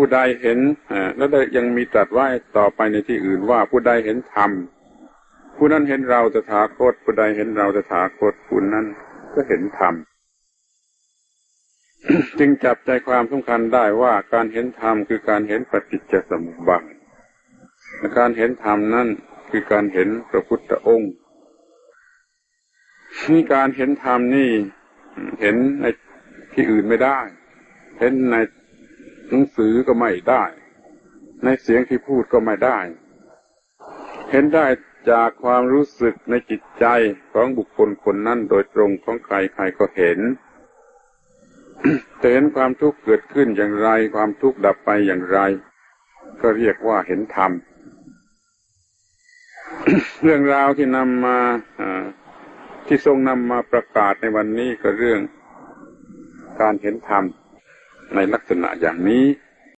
ผู้ใดเห็นแล้วยังมีตรัสไว้ต่อไปในที่อื่นว่าผู้ใดเห็นธรรมผู้นั้นเห็นเราตถาคต ผู้ใดเห็นเราตถาคตผู้นั้นก็เห็นธรรมจึงจับใจความสำคัญได้ว่าการเห็นธรรมคือการเห็นปฏิจจสมุปบาทการเห็นธรรมนั่นคือการเห็นพระพุทธองค์นี่การเห็นธรรมนี่เห็นในที่อื่นไม่ได้ เห็นใน หนังสือก็ไม่ได้ ในเสียงที่พูดก็ไม่ได้ เห็นได้จากความรู้สึกในจิตใจของบุคคลคนนั้นโดยตรงของใครใครก็เห็นจะเห็นความทุกข์เกิดขึ้นอย่างไร ความทุกข์ดับไปอย่างไร ก็เรียกว่าเห็นธรรม เรื่องราวที่นำมาที่ทรงนำมาประกาศในวันนี้ก็เรื่องการเห็นธรรม ในลักษณะอย่างนี้